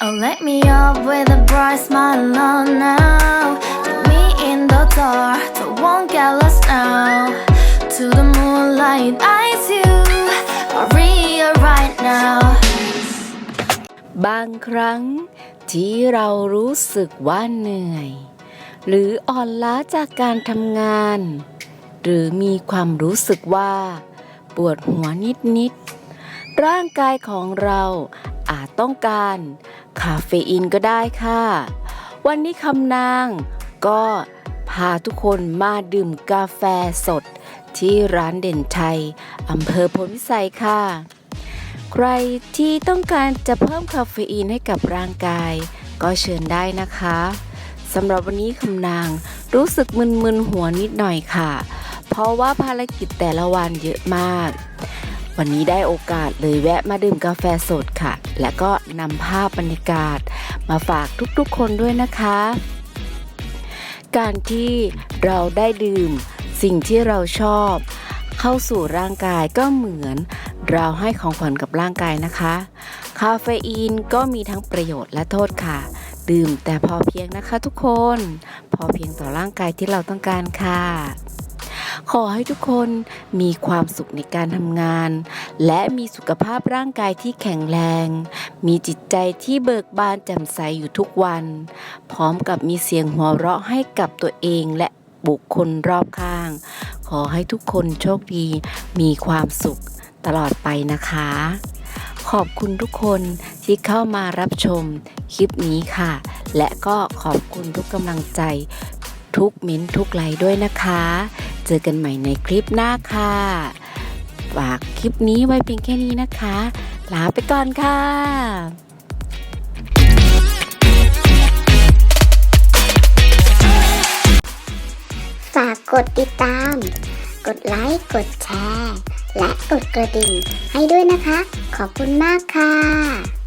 Wake me up with a bright smile on now. Put me in the dark, so won't get lost now. To the moonlight, eyes you are real right now. บางครั้งที่เรารู้สึกว่าเหนื่อย หรืออ่อนล้าจากการทำงาน หรือมีความรู้สึกว่า ปวดหัวนิดๆ ร่างกายของเราอาจต้องการคาเฟอีนก็ได้ค่ะ วันนี้คำนางก็พาทุกคนมาดื่มกาแฟสด ที่ร้านเด่นไทยอำเภอพลวิสัยค่ะ ใครที่ต้องการจะเพิ่มคาเฟอีนให้กับร่างกาย ก็เชิญได้นะคะสำหรับวันนี้คำนางรู้สึกมึนๆหัวนิดหน่อยค่ะ เพราะว่าภารกิจแต่ละวันเยอะมาก วันนี้ได้โอกาสเลยแวะมาดื่มกาแฟสดค่ะ และก็นำภาพบรรยากาศ มาฝากทุกๆคนด้วยนะคะ การที่เราได้ดื่มสิ่งที่เราชอบ เข้าสู่ร่างกายก็เหมือน เราให้ของขวัญกับร่างกายนะคะ คาเฟอีนก็มีทั้งประโยชน์และโทษค่ะ ดื่มแต่พอเพียงนะคะทุกคน พอเพียงต่อร่างกายที่เราต้องการค่ะ ขอให้ทุกคนมีความสุขในการทำงาน และมีสุขภาพร่างกายที่แข็งแรง มีจิตใจที่เบิกบานแจ่มใสอยู่ทุกวัน พร้อมกับมีเสียงหัวเราะให้กับตัวเองและบุคคลรอบข้าง ขอให้ทุกคนโชคดี มีความสุขตลอดไปนะคะ ขอบคุณทุกคนที่เข้ามารับชมคลิปนี้ค่ะ และก็ขอบคุณทุกกำลังใจทุกเม้นท์ทุกไลค์ด้วยนะคะ เจอกันใหม่ในคลิปหน้าค่ะ ฝากคลิปนี้ไว้เพียงแค่นี้นะคะ ลาไปก่อนค่ะฝากกดติดตาม กดไลค์ กดแชร์ และกดกระดิ่งให้ด้วยนะคะ ขอบคุณมากค่ะ